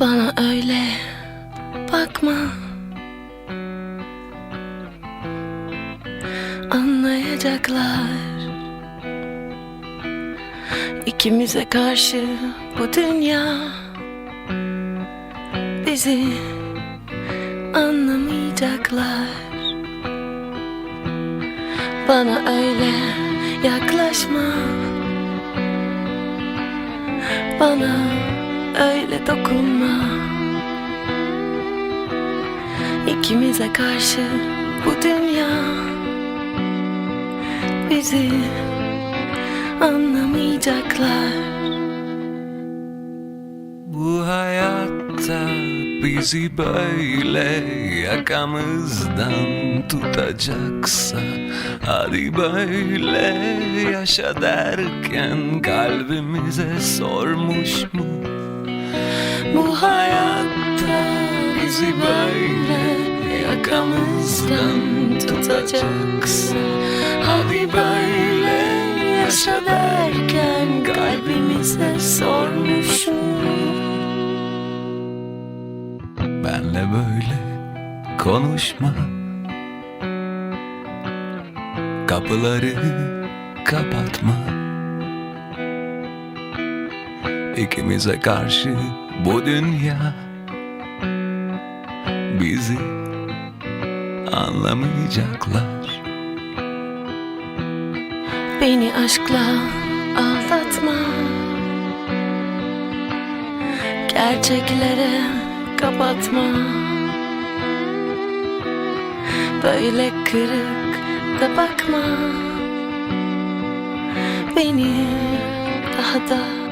Bana öyle bakma. Anlayacaklar. İkimize karşı bu dünya Bizi anlamayacaklar. Bana öyle yaklaşma. Bana öyle dokunma İkimize karşı bu dünya Bizi anlamayacaklar Bu hayatta bizi böyle yakamızdan tutacaksa Hadi böyle yaşa derken kalbimize sormuş mu? Bu hayatta bizi böyle yakamızdan tutacaksa Hadi böyle yaşa derken kalbimize sormuşum Benle böyle konuşma. Kapıları kapatma İkimize karşı bu dünya Bizi anlamayacaklar. Beni aşkla aldatma. Gerçeklere kapatma. Böyle kırık da bakma. Beni daha da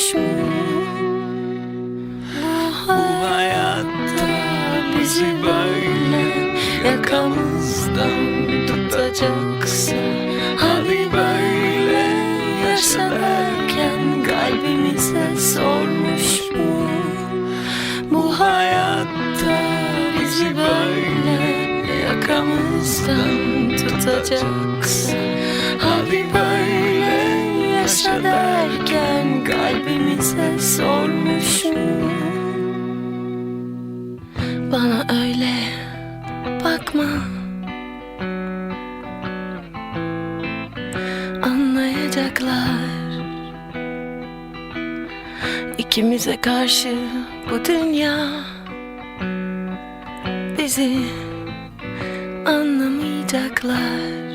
sormuşum Bu hayatta bizi böyle yakamızdan tutacaksa Hadi böyle yaşa derken kalbimize sormuşum Bu hayatta bizi böyle yakamızdan tutacaksa Hadi kalbimize sormuşum Bana öyle bakma. Anlayacaklar. İkimize karşı bu dünya Bizi anlamayacaklar